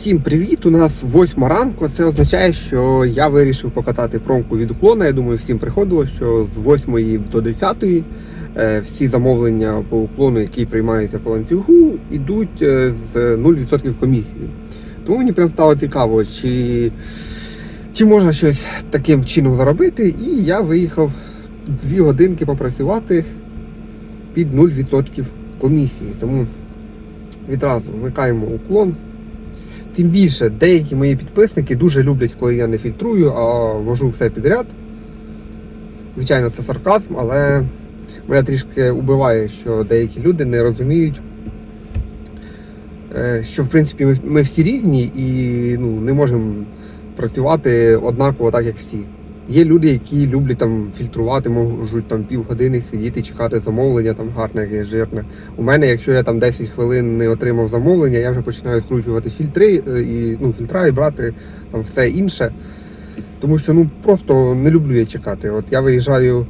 Всім привіт! У нас восьма ранку. Це означає, що я вирішив покатати промку від уклона. Я думаю, всім приходило, що з 8 до 10 е, всі замовлення по уклону, які приймаються по ланцюгу, йдуть е, з 0% комісії. Тому мені прям стало цікаво, чи, чи можна щось таким чином заробити. І я виїхав дві годинки попрацювати під 0% комісії. Тому відразу вмикаємо уклон. Тим більше, деякі мої підписники дуже люблять, коли я не фільтрую, а вожу все підряд. Звичайно, це сарказм, але мене трішки убиває, що деякі люди не розуміють, е, що в принципі ми, всі різні і ну, не можемо працювати однаково так, як всі. Є люди, які люблять там фільтрувати, можуть там півгодини сидіти, чекати замовлення, там гарне, яке жирне. У мене, якщо я там 10 хвилин не отримав замовлення, я вже починаю скручувати фільтри е, і ну, фільтра і брати там все інше. Тому що ну просто не люблю я чекати. От я виїжджаю,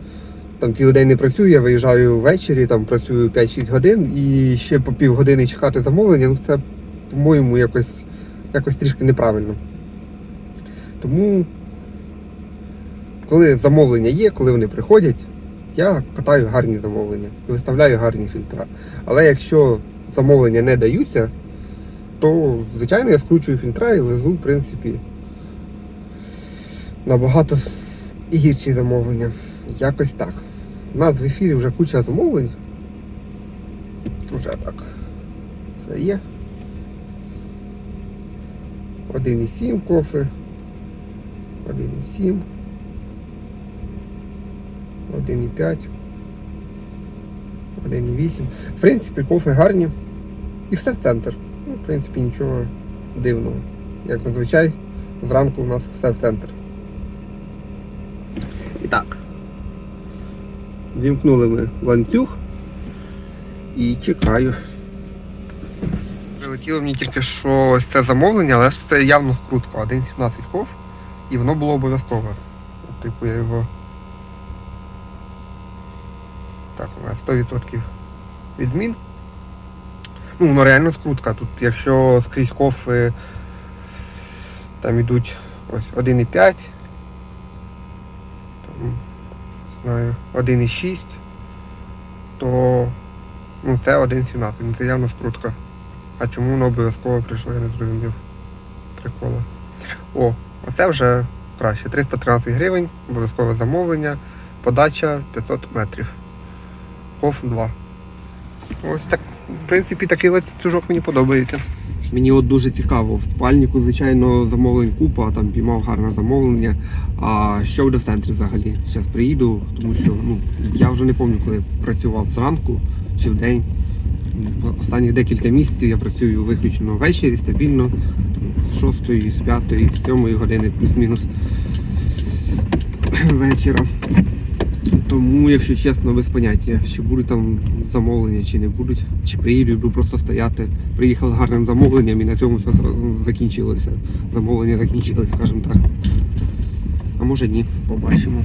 там цілий день не працюю, я виїжджаю ввечері, там працюю 5-6 годин і ще по півгодини чекати замовлення, ну це, по-моєму, якось, якось трішки неправильно. Тому коли замовлення є, коли вони приходять, я катаю гарні замовлення і виставляю гарні фільтра. Але якщо замовлення не даються, то звичайно я скручую фільтра і везу, в принципі, набагато гірші замовлення. Якось так. У нас в ефірі вже куча замовлень. Вже так. Це є. 1,7 кофе. 1,7. 1,5. 1,8. В принципі, кофе гарні. І все в центр. Ну, в принципі, нічого дивного. Як зазвичай, зранку у нас все в центр. І так. Вімкнули ми ланцюг і чекаю. Прилетіло мені тільки що ось це замовлення, але ж це явно скрутка. 1,17 ков. І воно було обов'язкове. Типу я його. Так, у мене 100% відмін. Ну, воно реально скрутка. Тут, якщо скрізь кофи там ідуть ось 1,5, там, знаю, 1,6, то ну, це 1,17. Ну це явно скрутка. А чому воно обов'язково прийшло, я не зрозумів. Прикола. О, оце вже краще. 313 гривень, обов'язкове замовлення, подача 500 метрів. Ков 2. Ось так, в принципі, такий ланцюжок мені подобається. Мені от дуже цікаво. В спальнику, звичайно, замовлень купа, там піймав гарне замовлення. А що в центрі взагалі? Зараз приїду, тому що ну, я вже не пам'ятаю, коли працював зранку чи в день. Останні декілька місяців я працюю виключно ввечері, стабільно, з 6, з 5, з 7 години плюс-мінус вечора. Тому, якщо чесно, без поняття, чи будуть там замовлення, чи не будуть, чи приїду, буду просто стояти. Приїхав з гарним замовленням і на цьому все закінчилося. Замовлення закінчилось, скажімо так. А може ні, побачимо.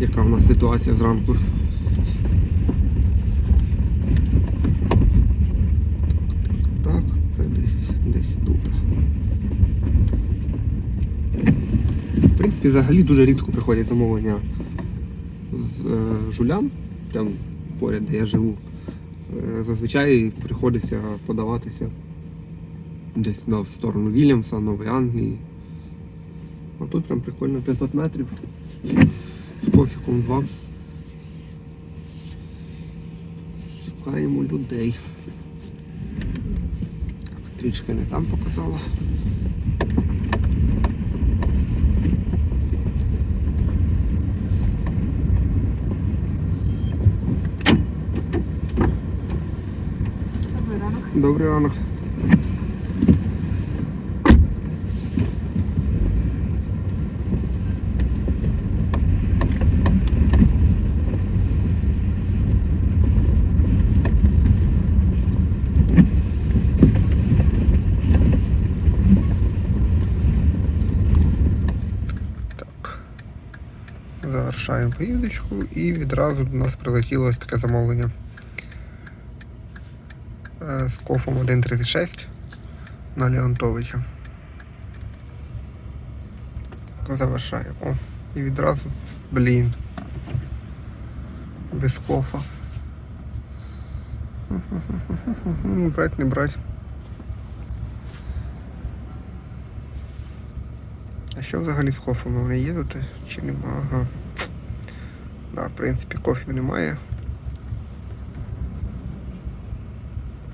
Яка в нас ситуація зранку. Так, Так, так, це десь десь тут. В принципі, взагалі дуже рідко приходять замовлення з е, жулян, прям поряд, де я живу. Е, зазвичай приходиться подаватися десь на в сторону Вільямса, Нової Англії. А тут прям прикольно 500 метрів. З кофіком 2. Шукаємо людей. Так, трішки не там показала. Добрий ранок. Добрий ранок. Так. Завершаємо поїздочку і відразу до нас прилетіло ось таке замовлення. З кофом 1.36 на Леонтовича. Завершаю. О, і відразу, блін. Без кофа. Брать, не брать. А що взагалі з кофом? Вони тут чи нема? Ага. Да, в принципі, кофів немає.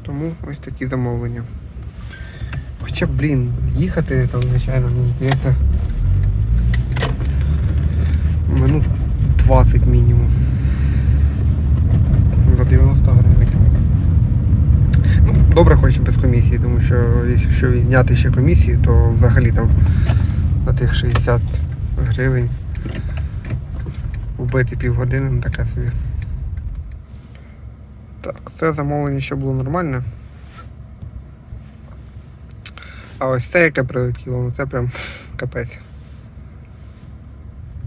Тому ось такі замовлення. Хоча, блін, їхати там, звичайно, мені здається. Минут 20 мінімум. За 90 гривень. Ну, добре хоч без комісії, тому що якщо відняти ще комісію, то взагалі там на тих 60 гривень вбити півгодини, ну таке собі. Так, це замовлення ще було нормальне. А ось це, яке прилетіло, ну це прям капець.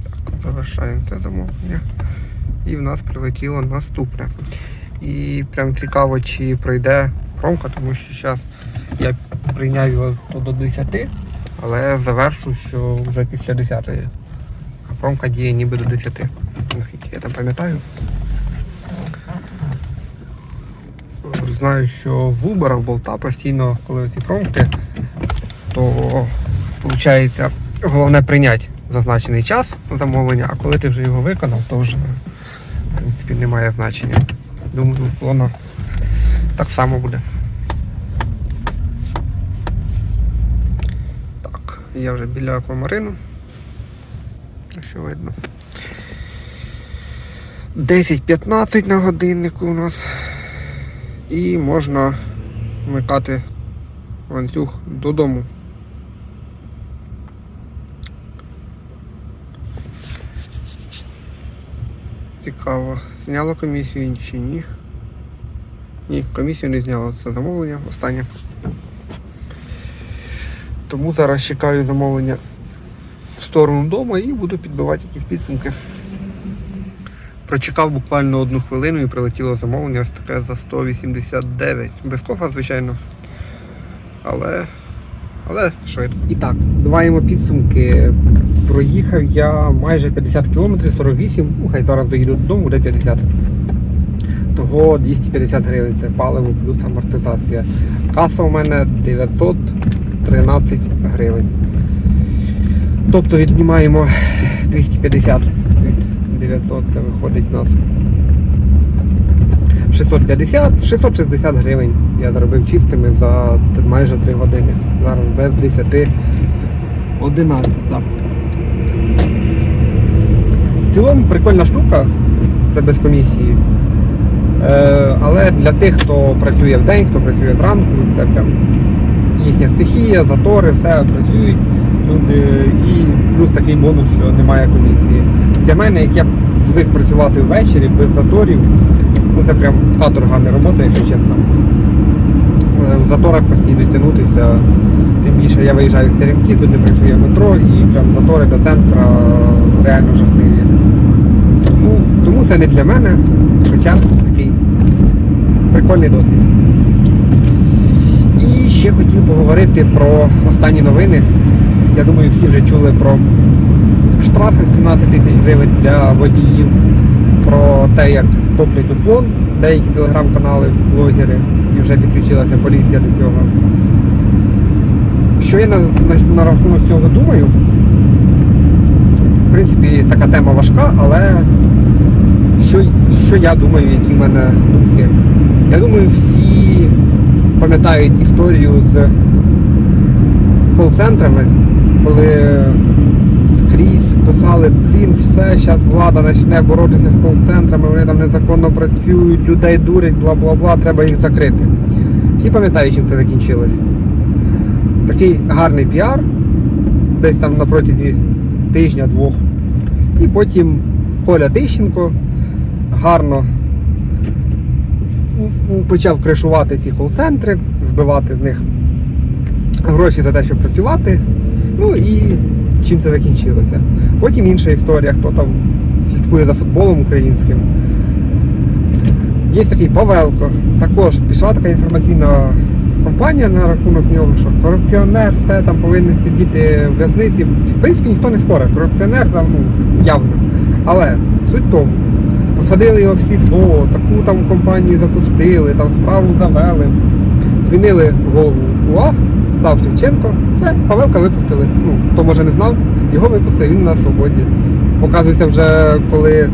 Так, завершаємо це замовлення. І в нас прилетіло наступне. І прям цікаво, чи пройде промка, тому що зараз я прийняв його до 10, але завершу, що вже після 10. А промка діє ніби до 10. Наскільки я там пам'ятаю. Знаю, що в Uber, в Болта постійно, коли ці промки, то виходить, головне прийняти зазначений час на замовлення, а коли ти вже його виконав, то вже в принципі немає значення. Думаю, воно так само буде. Так, я вже біля аквамарину. Що видно? 10-15 на годиннику у нас. І можна вмикати ланцюг додому. Цікаво. Зняло комісію чи ні? Ні, комісію не зняло. Це замовлення останнє. Тому зараз чекаю замовлення в сторону дому і буду підбивати якісь підсумки. Прочекав буквально одну хвилину і прилетіло замовлення ось таке за 189. Без кофа, звичайно. Але. Але швидко. І так, буваємо підсумки. Проїхав я майже 50 км, 48, ну хай зараз доїду додому, буде 50. Того 250 гривень це паливо плюс амортизація. Каса у мене 913 гривень. Тобто віднімаємо 250 від 900, це виходить у нас 650, 660 гривень я заробив чистими за майже 3 години. Зараз без 10 11. В цілому прикольна штука, це без комісії. Е, але для тих, хто працює в день, хто працює зранку, це прям їхня стихія, затори, все працюють. І плюс такий бонус, що немає комісії. Для мене, як я звик працювати ввечері без заторів, ну це прям каторга не робота, якщо чесно. Е, В заторах постійно тягнутися. Тим більше я виїжджаю з Теремки, тут не працює метро і прям затори до центру реально жахливі. Тому, тому це не для мене, хоча такий прикольний досвід. І ще хотів поговорити про останні новини. Я думаю, всі вже чули про штрафи 17 тисяч гривень для водіїв, про те, як топлять уклон деякі телеграм-канали, блогери, і вже підключилася поліція до цього. Що я на, на, на рахунок цього думаю? В принципі, така тема важка, але що, що я думаю, які в мене думки? Я думаю, всі пам'ятають історію з кол-центрами, коли скрізь писали, блін, все, зараз влада почне боротися з кол-центрами, вони там незаконно працюють, людей дурять, бла-бла-бла, треба їх закрити. Всі пам'ятають, чим це закінчилось. Такий гарний піар, десь там на протязі тижня-двох. І потім Коля Тищенко гарно почав кришувати ці кол-центри, збивати з них гроші за те, щоб працювати. Ну і чим це закінчилося. Потім інша історія, хто там слідкує за футболом українським. Є такий Павелко, також пішла така інформаційна кампанія на рахунок нього, що корупціонер все там повинен сидіти в в'язниці. В принципі, ніхто не спорить, корупціонер там ну, явно. Але суть в тому, посадили його всі СІЗО, таку там компанію запустили, там справу завели, змінили голову УАФ, став Шевченко, все, Павелка випустили. Ну, хто може не знав, його випустили, він на свободі. Показується вже, коли е,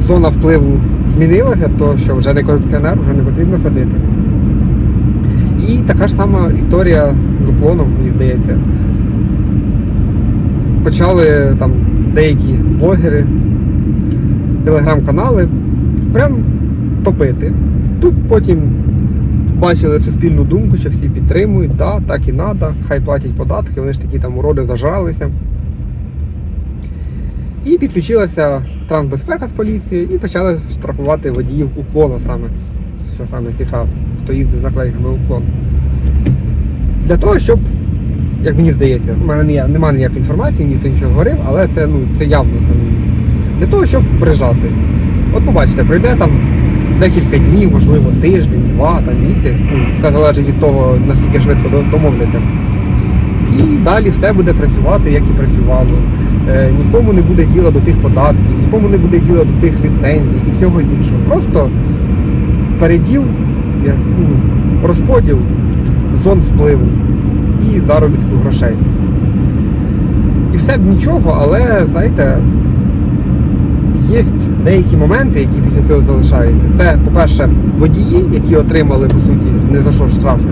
зона впливу змінилася, то що вже не корупціонер, вже не потрібно садити. І така ж сама історія з уклоном, мені здається. Почали там деякі блогери, телеграм-канали прям топити. Тут потім бачили суспільну думку, що всі підтримують, да, так і треба, хай платять податки, вони ж такі там уроди зажралися. І підключилася трансбезпека з поліцією і почали штрафувати водіїв уклона саме. Що саме цікаве, хто їздить з наклейками уклон. Для того, щоб, як мені здається, у мене немає ніякої інформації, ніхто нічого говорив, але це, ну, це явно для того, щоб прижати. От побачите, пройде там декілька днів, можливо, тиждень, два, там, місяць. Ну, все залежить від того, наскільки швидко домовляться. І далі все буде працювати, як і працювало. Е, нікому не буде діла до тих податків, нікому не буде діла до цих ліцензій і всього іншого. Просто переділ, ну, розподіл зон впливу і заробітку грошей. І все б нічого, але знаєте, є деякі моменти, які після цього залишаються. Це, по-перше, водії, які отримали, по суті, не за що штрафи.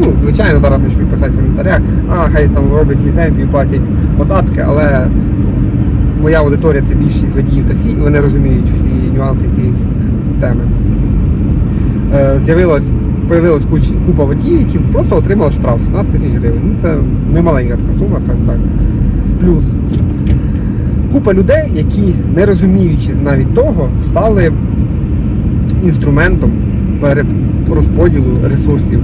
Ну, звичайно, зараз не почнуть писати в коментарях, а хай там роблять ліцензію, платять податки, але моя аудиторія це більшість водіїв таксі, і вони розуміють всі нюанси цієї теми. Е, з'явилась появилась купа водіїв, які просто отримали штраф 17 тисяч гривень. Ну, це не маленька така сума, скажімо так. Плюс купа людей, які, не розуміючи навіть того, стали інструментом перерозподілу ресурсів.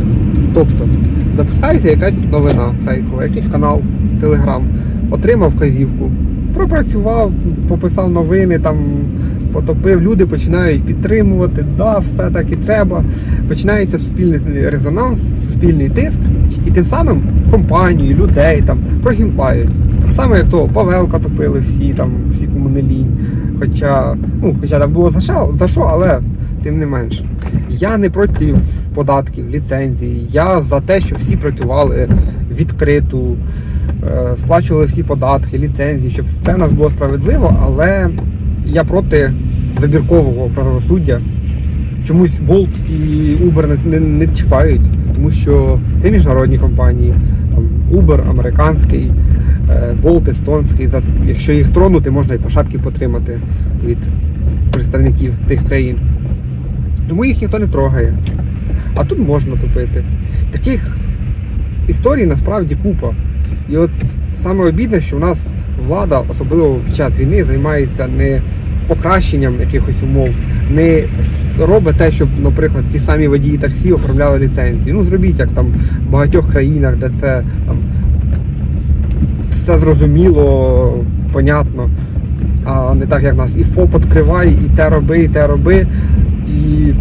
Тобто, запускається якась новина фейкова, якийсь канал, Телеграм, отримав вказівку, пропрацював, пописав новини, там потопив, люди починають підтримувати, да, все так і треба. Починається суспільний резонанс, суспільний тиск, і тим самим компанію, людей там прогімпають. Як то Павелка топили всі, там, всі кому. Хоча, ну, хоча там було за що, за що, але тим не менш. Я не проти податків, ліцензій. Я за те, щоб всі працювали відкриту, е, сплачували всі податки, ліцензії, щоб все в нас було справедливо, але я проти вибіркового правосуддя. Чомусь Bolt і Uber не, не, не чіпають, тому що це міжнародні компанії, там Uber американський, е, Bolt естонський. Якщо їх тронути, можна і по шапці потримати від представників тих країн. Тому їх ніхто не трогає. А тут можна топити. Таких історій насправді купа. І от саме обідне, що в нас влада, особливо під час війни, займається не покращенням якихось умов, не робить те, щоб, наприклад, ті самі водії таксі оформляли ліцензії. Ну, зробіть, як там в багатьох країнах, де це там все зрозуміло, понятно. А не так, як нас. І ФОП відкривай, і те роби, і те роби. І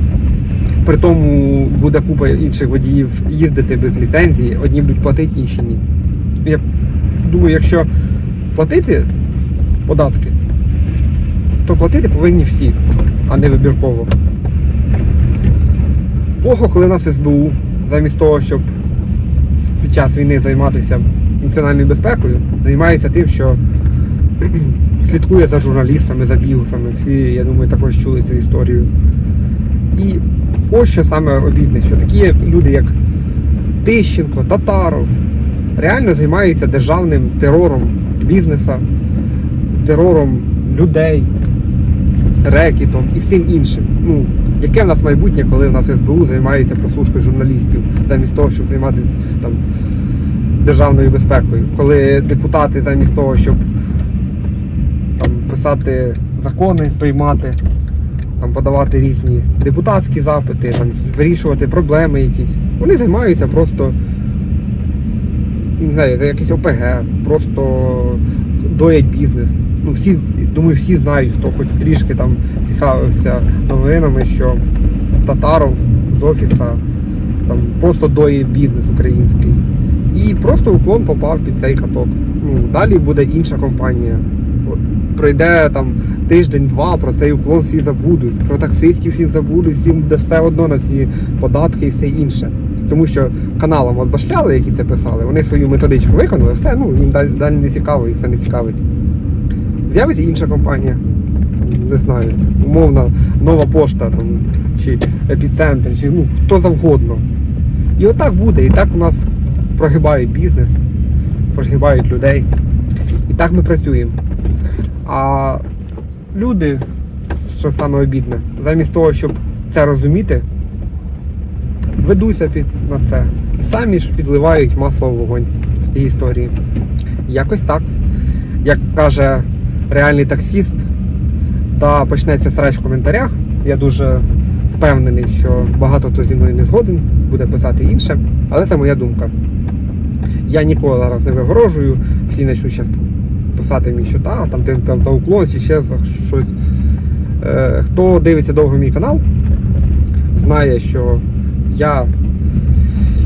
при тому буде купа інших водіїв їздити без ліцензії, одні будуть платити, інші ні. Я думаю, якщо платити податки, то платити повинні всі, а не вибірково. Плохо, коли нас СБУ, замість того, щоб під час війни займатися національною безпекою, займається тим, що слідкує за журналістами, за бігусами. Всі, я думаю, також чули цю історію. І ось що саме обідне, що такі люди, як Тищенко, Татаров, реально займаються державним терором бізнеса, терором людей, рекетом і всім іншим. Ну, яке в нас майбутнє, коли в нас СБУ займається прослушкою журналістів, замість того, щоб займатися там державною безпекою, коли депутати замість того, щоб там писати закони, приймати, там подавати різні депутатські запити, там вирішувати проблеми якісь. Вони займаються просто не знаю, якийсь ОПГ, просто доять бізнес. Ну всі, думаю, всі знають, хто хоч трішки там цікавився новинами, що Татаров з офіса там просто доє бізнес український. І просто уклон попав під цей каток. Ну, далі буде інша компанія. От, пройде там тиждень-два, про цей уклон всі забудуть, про таксистів всі забудуть, всім буде все одно на ці податки і все інше. Тому що каналам от башляли, які це писали, вони свою методичку виконали, все, ну їм далі, далі не цікаво, їх це не цікавить. З'явиться інша компанія, не знаю, умовна нова пошта там, чи епіцентр, чи ну, хто завгодно. І отак буде, і так у нас прогибають бізнес, прогибають людей. І так ми працюємо. А люди, що саме обідне, замість того, щоб це розуміти, ведуться під, на це. І самі ж підливають масло в вогонь в цій історії. Якось так. Як каже реальний таксіст, та почнеться срач в коментарях. Я дуже впевнений, що багато хто зі мною не згоден, буде писати інше, але це моя думка. Я ніколи зараз не вигорожую, всі почнуть зараз писати мені, що та, там ти там за уклон чи ще за щось. Е, хто дивиться довго мій канал, знає, що я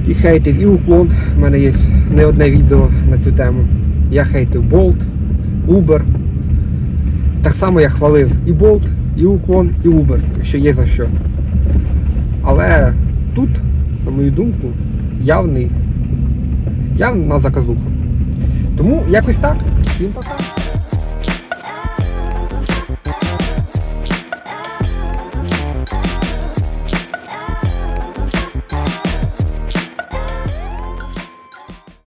і хейтив, і уклон. У мене є не одне відео на цю тему. Я хейтив Bolt, Uber. Так само я хвалив і Bolt, і уклон, і Uber, якщо є за що. Але тут, на мою думку, явний, явна заказуху. Тому якось так. Всім пока.